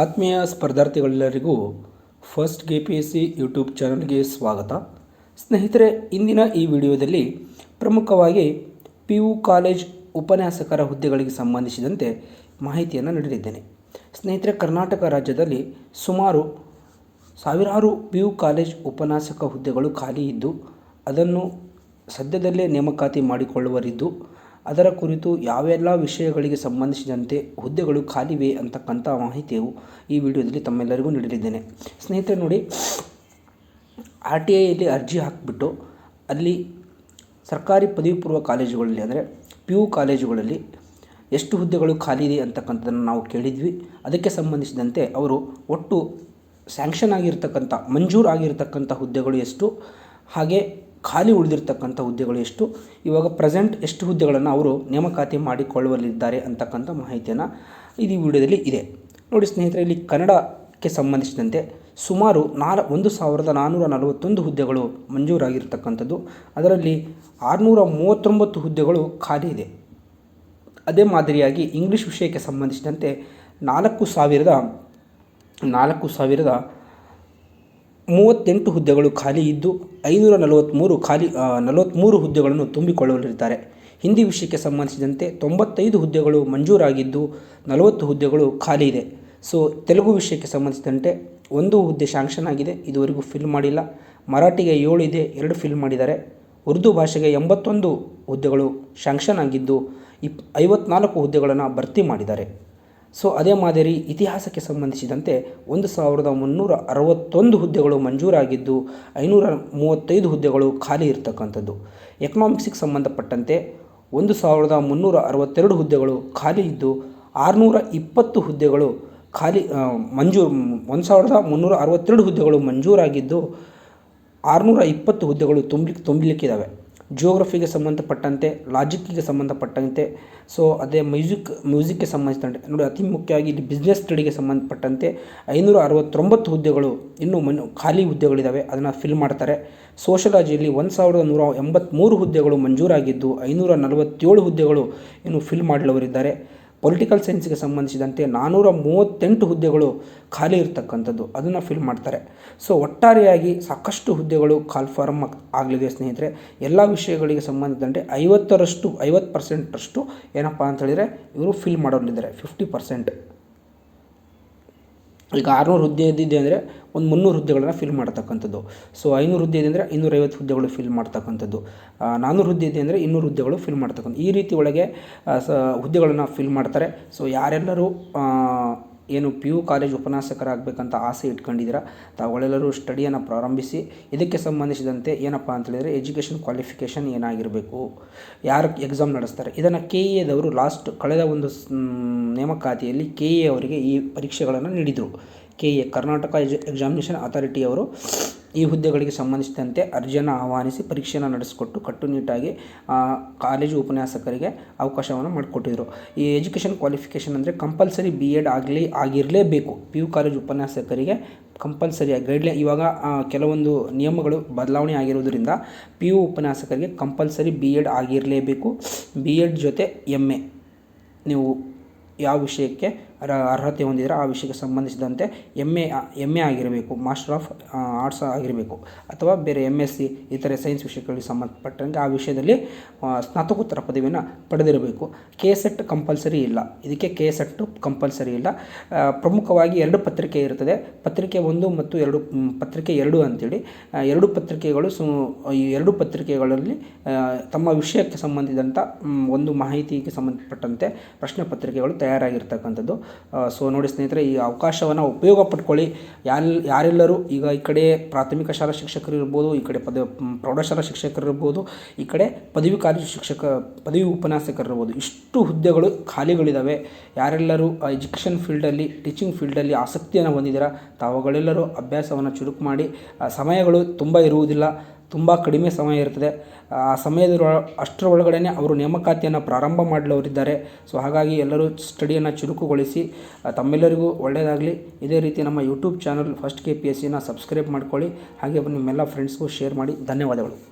ಆತ್ಮೀಯ ಸ್ಪರ್ಧಾರ್ಥಿಗಳೆಲ್ಲರಿಗೂ first K P S C YouTube ಚಾನಲ್ಗೆ ಸ್ವಾಗತ. ಸ್ನೇಹಿತರೆ, ಇಂದಿನ ಈ ವಿಡಿಯೋದಲ್ಲಿ ಪ್ರಮುಖವಾಗಿ ಪಿ ಯು ಕಾಲೇಜ್ ಉಪನ್ಯಾಸಕರ ಹುದ್ದೆಗಳಿಗೆ ಸಂಬಂಧಿಸಿದಂತೆ ಮಾಹಿತಿಯನ್ನು ನೀಡಲಿದ್ದೇನೆ. ಸ್ನೇಹಿತರೆ, ಕರ್ನಾಟಕ ರಾಜ್ಯದಲ್ಲಿ ಸುಮಾರು ಸಾವಿರಾರು ಪಿ ಯು ಕಾಲೇಜ್ ಉಪನ್ಯಾಸಕ ಹುದ್ದೆಗಳು ಖಾಲಿ ಇದ್ದು, ಅದನ್ನು ಸದ್ಯದಲ್ಲೇ ನೇಮಕಾತಿ ಮಾಡಿಕೊಳ್ಳುವರಿದ್ದು ಅದರ ಕುರಿತು ಯಾವೆಲ್ಲ ವಿಷಯಗಳಿಗೆ ಸಂಬಂಧಿಸಿದಂತೆ ಹುದ್ದೆಗಳು ಖಾಲಿವೆ ಅಂತಕ್ಕಂಥ ಮಾಹಿತಿಯು ಈ ವಿಡಿಯೋದಲ್ಲಿ ತಮ್ಮೆಲ್ಲರಿಗೂ ನೀಡಲಿದ್ದೇನೆ. ಸ್ನೇಹಿತರೆ ನೋಡಿ, ಆರ್ ಟಿ ಐಯಲ್ಲಿ ಅರ್ಜಿ ಹಾಕಿಬಿಟ್ಟು ಅಲ್ಲಿ ಸರ್ಕಾರಿ ಪದವಿ ಪೂರ್ವ ಕಾಲೇಜುಗಳಲ್ಲಿ ಅಂದರೆ ಪಿ ಯು ಕಾಲೇಜುಗಳಲ್ಲಿ ಎಷ್ಟು ಹುದ್ದೆಗಳು ಖಾಲಿ ಇದೆ ಅಂತಕ್ಕಂಥದ್ದನ್ನು ನಾವು ಕೇಳಿದ್ವಿ. ಅದಕ್ಕೆ ಸಂಬಂಧಿಸಿದಂತೆ ಅವರು ಒಟ್ಟು ಸ್ಯಾಂಕ್ಷನ್ ಆಗಿರ್ತಕ್ಕಂಥ, ಮಂಜೂರು ಆಗಿರತಕ್ಕಂಥ ಹುದ್ದೆಗಳು ಎಷ್ಟು? ಹಾಗೆ ಖಾಲಿ ಉಳಿದಿರ್ತಕ್ಕಂಥ ಹುದ್ದೆಗಳು ಎಷ್ಟು? ಇವಾಗ ಪ್ರೆಸೆಂಟ್ ಎಷ್ಟು ಹುದ್ದೆಗಳನ್ನು ಅವರು ನೇಮಕಾತಿ ಮಾಡಿಕೊಳ್ಳುವಲ್ಲಿದ್ದಾರೆ ಅಂತಕ್ಕಂಥ ಮಾಹಿತಿಯನ್ನು ಇದು ವಿಡಿಯೋದಲ್ಲಿ ಇದೆ. ನೋಡಿ ಸ್ನೇಹಿತರೆ, ಇಲ್ಲಿ ಕನ್ನಡಕ್ಕೆ ಸಂಬಂಧಿಸಿದಂತೆ ಸುಮಾರು ನಾಲ್, ಒಂದು ಸಾವಿರದ ನಾನ್ನೂರ ನಲವತ್ತೊಂದು ಹುದ್ದೆಗಳು ಮಂಜೂರಾಗಿರ್ತಕ್ಕಂಥದ್ದು. ಅದರಲ್ಲಿ ಆರುನೂರ ಮೂವತ್ತೊಂಬತ್ತು ಹುದ್ದೆಗಳು ಖಾಲಿ ಇದೆ. ಅದೇ ಮಾದರಿಯಾಗಿ ಇಂಗ್ಲೀಷ್ ವಿಷಯಕ್ಕೆ ಸಂಬಂಧಿಸಿದಂತೆ ನಾಲ್ಕು ಸಾವಿರದ ನಾಲ್ಕು ಸಾವಿರದ ಮೂವತ್ತೆಂಟು ಹುದ್ದೆಗಳು ಖಾಲಿ ಇದ್ದು ಐನೂರ ನಲವತ್ತ್ಮೂರು ಖಾಲಿ ನಲವತ್ತ್ಮೂರು ಹುದ್ದೆಗಳನ್ನು ತುಂಬಿಕೊಳ್ಳಲಿದ್ದಾರೆ ಹಿಂದಿ ವಿಷಯಕ್ಕೆ ಸಂಬಂಧಿಸಿದಂತೆ ತೊಂಬತ್ತೈದು ಹುದ್ದೆಗಳು ಮಂಜೂರಾಗಿದ್ದು ನಲವತ್ತು ಹುದ್ದೆಗಳು ಖಾಲಿ ಇದೆ. ಸೊ, ತೆಲುಗು ವಿಷಯಕ್ಕೆ ಸಂಬಂಧಿಸಿದಂತೆ ಒಂದು ಹುದ್ದೆ ಶಾಂಕ್ಷನ್ ಆಗಿದೆ, ಇದುವರೆಗೂ ಫಿಲ್ ಮಾಡಿಲ್ಲ. ಮರಾಠಿಗೆ ಏಳು ಇದೆ, ಎರಡು ಫಿಲ್ ಮಾಡಿದ್ದಾರೆ. ಉರ್ದು ಭಾಷೆಗೆ ಎಂಬತ್ತೊಂದು ಹುದ್ದೆಗಳು ಶಾಂಕ್ಷನ್ ಆಗಿದ್ದು ಇಪ್, ಐವತ್ನಾಲ್ಕು ಹುದ್ದೆಗಳನ್ನು ಭರ್ತಿ ಮಾಡಿದ್ದಾರೆ. ಸೊ ಅದೇ ಮಾದರಿ ಇತಿಹಾಸಕ್ಕೆ ಸಂಬಂಧಿಸಿದಂತೆ ಒಂದು ಸಾವಿರದ ಮುನ್ನೂರ ಅರವತ್ತೊಂದು ಹುದ್ದೆಗಳು ಮಂಜೂರಾಗಿದ್ದು, ಐನೂರ ಮೂವತ್ತೈದು ಹುದ್ದೆಗಳು ಖಾಲಿ ಇರತಕ್ಕಂಥದ್ದು. ಎಕನಾಮಿಕ್ಸಿಗೆ ಸಂಬಂಧಪಟ್ಟಂತೆ ಒಂದು ಸಾವಿರದ ಮುನ್ನೂರ ಅರವತ್ತೆರಡು ಹುದ್ದೆಗಳು ಖಾಲಿ ಇದ್ದು, ಆರುನೂರ ಇಪ್ಪತ್ತು ಹುದ್ದೆಗಳು ಖಾಲಿ ಮಂಜೂರು, ಒಂದು ಸಾವಿರದ ಮುನ್ನೂರ ಅರವತ್ತೆರಡು ಹುದ್ದೆಗಳು ಮಂಜೂರಾಗಿದ್ದು, ಆರುನೂರ ಇಪ್ಪತ್ತು ಹುದ್ದೆಗಳು ತುಂಬಿ ತುಂಬಲಿಕ್ಕಿದ್ದಾವೆ ಜಿಯೋಗ್ರಫಿಗೆ ಸಂಬಂಧಪಟ್ಟಂತೆ ಲಾಜಿಕ್ಕಿಗೆ ಸಂಬಂಧಪಟ್ಟಂತೆ ಸೊ ಅದೇ ಮ್ಯೂಸಿಕ್ ಮ್ಯೂಸಿಕ್ಗೆ ಸಂಬಂಧಿಸಿದಂತೆ. ನೋಡಿ, ಅತಿ ಮುಖ್ಯವಾಗಿ ಇಲ್ಲಿ ಬಿಸ್ನೆಸ್ ಸ್ಟಡಿಗೆ ಸಂಬಂಧಪಟ್ಟಂತೆ ಐನೂರ ಅರವತ್ತೊಂಬತ್ತು ಹುದ್ದೆಗಳು ಇನ್ನೂ ಮನ್, ಖಾಲಿ ಹುದ್ದೆಗಳಿದ್ದಾವೆ ಅದನ್ನು ಫಿಲ್ ಮಾಡ್ತಾರೆ. ಸೋಷಲಾಜಿಯಲ್ಲಿ ಒಂದು ಸಾವಿರದ ನೂರ ಎಂಬತ್ತ್ಮೂರು ಹುದ್ದೆಗಳು ಮಂಜೂರಾಗಿದ್ದು ಐನೂರ ನಲವತ್ತೇಳು ಹುದ್ದೆಗಳು ಇನ್ನು ಫಿಲ್ ಮಾಡಲವರಿದ್ದಾರೆ. ಪೊಲಿಟಿಕಲ್ ಸೈನ್ಸ್ಗೆ ಸಂಬಂಧಿಸಿದಂತೆ ನಾನ್ನೂರ ಮೂವತ್ತೆಂಟು ಹುದ್ದೆಗಳು ಖಾಲಿ ಇರತಕ್ಕಂಥದ್ದು ಅದನ್ನು ಫಿಲ್ ಮಾಡ್ತಾರೆ. ಸೊ ಒಟ್ಟಾರೆಯಾಗಿ ಸಾಕಷ್ಟು ಹುದ್ದೆಗಳು ಕಾಲ್ ಫಾರ್ಮ್ ಆಗಲಿದೆ ಸ್ನೇಹಿತರೆ. ಎಲ್ಲ ವಿಷಯಗಳಿಗೆ ಸಂಬಂಧಿಸಿದಂತೆ ಐವತ್ತರಷ್ಟು, ಐವತ್ತು ಪರ್ಸೆಂಟಷ್ಟು ಏನಪ್ಪ ಅಂತ ಹೇಳಿದರೆ ಇವರು ಫಿಲ್ ಮಾಡೋರಿದ್ದಾರೆ ಫಿಫ್ಟಿ ಪರ್ಸೆಂಟ್ ಈಗ ಆರುನೂರು ಹುದ್ದೆ ಇದ್ದಿದೆ ಅಂದರೆ ಒಂದು ಮುನ್ನೂರು ಹುದ್ದೆಗಳನ್ನು ಫಿಲ್ ಮಾಡ್ತಕ್ಕಂಥದ್ದು. ಸೊ ಐನೂರು ಹುದ್ದೆ ಇದೆ ಅಂದರೆ ಇನ್ನೂರೈವತ್ತು ಹುದ್ದೆಗಳು ಫಿಲ್ ಮಾಡ್ತಕ್ಕಂಥದ್ದು. ನಾನ್ನೂರು ಹುದ್ದೆ ಇದೆ ಅಂದರೆ ಇನ್ನೂರು ಹುದ್ದೆಗಳು ಫಿಲ್ ಮಾಡ್ತಕ್ಕಂಥ ಈ ರೀತಿ ಒಳಗೆ ಸ, ಹುದ್ದೆಗಳನ್ನು ಫಿಲ್ ಮಾಡ್ತಾರೆ. ಸೊ ಯಾರೆಲ್ಲರೂ ಏನು ಪಿ ಯು ಕಾಲೇಜ್ ಉಪನ್ಯಾಸಕರಾಗಬೇಕಂತ ಆಸೆ ಇಟ್ಕೊಂಡಿದ್ದೀರಾ? ತಾವುಗಳೆಲ್ಲರೂ ಸ್ಟಡಿಯನ್ನು ಪ್ರಾರಂಭಿಸಿ, ಇದಕ್ಕೆ ಸಂಬಂಧಿಸಿದಂತೆ ಏನಪ್ಪ ಅಂತೇಳಿದರೆ ಎಜುಕೇಷನ್ ಕ್ವಾಲಿಫಿಕೇಷನ್ ಏನಾಗಿರಬೇಕು? ಯಾರು ಎಕ್ಸಾಮ್ ನಡೆಸ್ತಾರೆ? ಇದನ್ನು ಕೆ ಇ ಎದವರು ಲಾಸ್ಟ್ ಕಳೆದ ಒಂದು ನೇಮಕಾತಿಯಲ್ಲಿ ಕೆ ಎ ಅವರಿಗೆ ಈ ಪರೀಕ್ಷೆಗಳನ್ನು ನೀಡಿದರು. K A Karnataka edu examination ಅಥಾರಿಟಿಯವರು ಈ ಹುದ್ದೆಗಳಿಗೆ ಸಂಬಂಧಿಸಿದಂತೆ ಅರ್ಜಿಯನ್ನು ಆಹ್ವಾನಿಸಿ ಪರೀಕ್ಷೆಯನ್ನು ನಡೆಸಿಕೊಟ್ಟು ಕಟ್ಟುನಿಟ್ಟಾಗಿ ಕಾಲೇಜು ಉಪನ್ಯಾಸಕರಿಗೆ ಅವಕಾಶವನ್ನು ಮಾಡಿಕೊಟ್ಟಿದ್ರು. ಈ ಎಜುಕೇಷನ್ ಕ್ವಾಲಿಫಿಕೇಷನ್ ಅಂದರೆ ಕಂಪಲ್ಸರಿ ಬಿ ಎಡ್ ಆಗಲಿ, ಆಗಿರಲೇಬೇಕು. ಪಿ ಯು ಕಾಲೇಜು ಉಪನ್ಯಾಸಕರಿಗೆ ಕಂಪಲ್ಸರಿ ಗೈಡ್ಲೈನ್, ಇವಾಗ ಕೆಲವೊಂದು ನಿಯಮಗಳು ಬದಲಾವಣೆ ಆಗಿರೋದ್ರಿಂದ ಪಿ ಯು ಉಪನ್ಯಾಸಕರಿಗೆ ಕಂಪಲ್ಸರಿ ಬಿ ಎಡ್ ಆಗಿರಲೇಬೇಕು. ಬಿ ಎಡ್ ಜೊತೆ ಎಂ ಎ ನೀವು ಯಾವ ವಿಷಯಕ್ಕೆ ಅರ್ಹತೆ ಹೊಂದಿದ್ರೆ ಆ ವಿಷಯಕ್ಕೆ ಸಂಬಂಧಿಸಿದಂತೆ ಎಂ ಎ ಎಂ ಎ ಆಗಿರಬೇಕು ಮಾಸ್ಟರ್ ಆಫ್ ಆರ್ಟ್ಸ್ ಆಗಿರಬೇಕು. ಅಥವಾ ಬೇರೆ ಎಂ ಎಸ್ ಸಿ ಇತರೆ ಸೈನ್ಸ್ ವಿಷಯಗಳಿಗೆ ಸಂಬಂಧಪಟ್ಟಂತೆ ಆ ವಿಷಯದಲ್ಲಿ ಸ್ನಾತಕೋತ್ತರ ಪದವಿಯನ್ನು ಪಡೆದಿರಬೇಕು. ಕೆ ಸೆಟ್ ಕಂಪಲ್ಸರಿ ಇಲ್ಲ. ಇದಕ್ಕೆ ಕೆ ಸೆಟ್ಟು ಕಂಪಲ್ಸರಿ ಇಲ್ಲ. ಪ್ರಮುಖವಾಗಿ ಎರಡು ಪತ್ರಿಕೆ ಇರುತ್ತದೆ ಪತ್ರಿಕೆ ಒಂದು ಮತ್ತು ಎರಡು ಪತ್ರಿಕೆ ಎರಡು ಅಂತೇಳಿ. ಎರಡು ಪತ್ರಿಕೆಗಳು ಸು, ಈ ಎರಡು ಪತ್ರಿಕೆಗಳಲ್ಲಿ ತಮ್ಮ ವಿಷಯಕ್ಕೆ ಸಂಬಂಧಿಸಿದಂಥ ಒಂದು ಮಾಹಿತಿಗೆ ಸಂಬಂಧಪಟ್ಟಂತೆ ಪ್ರಶ್ನೆ ಪತ್ರಿಕೆಗಳು ತಯಾರಾಗಿರ್ತಕ್ಕಂಥದ್ದು. ಸೊ ನೋಡಿ ಸ್ನೇಹಿತರೆ, ಈ ಅವಕಾಶವನ್ನು ಉಪಯೋಗ ಪಟ್ಕೊಳ್ಳಿ ಯಾಲ್, ಯಾರೆಲ್ಲರೂ ಈಗ ಈ ಕಡೆ ಪ್ರಾಥಮಿಕ ಶಾಲಾ ಶಿಕ್ಷಕರು ಇರ್ಬೋದು, ಈ ಕಡೆ ಪದ ಪ್ರೌಢಶಾಲಾ ಶಿಕ್ಷಕರು ಇರ್ಬೋದು, ಈ ಕಡೆ ಪದವಿ ಕಾಲೇಜು ಶಿಕ್ಷಕ, ಪದವಿ ಉಪನ್ಯಾಸಕರು ಇರ್ಬೋದು, ಇಷ್ಟು ಹುದ್ದೆಗಳು ಖಾಲಿಗಳಿದ್ದಾವೆ ಯಾರೆಲ್ಲರೂ ಎಜುಕೇಷನ್ ಫೀಲ್ಡಲ್ಲಿ, ಟೀಚಿಂಗ್ ಫೀಲ್ಡಲ್ಲಿ ಆಸಕ್ತಿಯನ್ನು ಹೊಂದಿದ್ದೀರಾ, ತಾವುಗಳೆಲ್ಲರೂ ಅಭ್ಯಾಸವನ್ನು ಚುರುಕು ಮಾಡಿ ಸಮಯಗಳು ತುಂಬ ಇರುವುದಿಲ್ಲ. ತುಂಬ ಕಡಿಮೆ ಸಮಯ ಇರ್ತದೆ. ಆ ಸಮಯದ ಅಷ್ಟರ ಒಳಗಡೆ ಅವರು ನೇಮಕಾತಿಯನ್ನು ಪ್ರಾರಂಭ ಮಾಡಲವರಿದ್ದಾರೆ. ಸೊ, ಹಾಗಾಗಿ ಎಲ್ಲರೂ ಸ್ಟಡಿಯನ್ನು ಚುರುಕುಗೊಳಿಸಿ ತಮ್ಮೆಲ್ಲರಿಗೂ ಒಳ್ಳೆಯದಾಗಲಿ ಇದೇ ರೀತಿ ನಮ್ಮ YouTube channel first K P S ಸಿನ ಸಬ್ಸ್ಕ್ರೈಬ್ ಮಾಡ್ಕೊಳ್ಳಿ. ಹಾಗೆ ನಿಮ್ಮೆಲ್ಲ ಫ್ರೆಂಡ್ಸ್ಗೂ ಶೇರ್ ಮಾಡಿ. ಧನ್ಯವಾದಗಳು.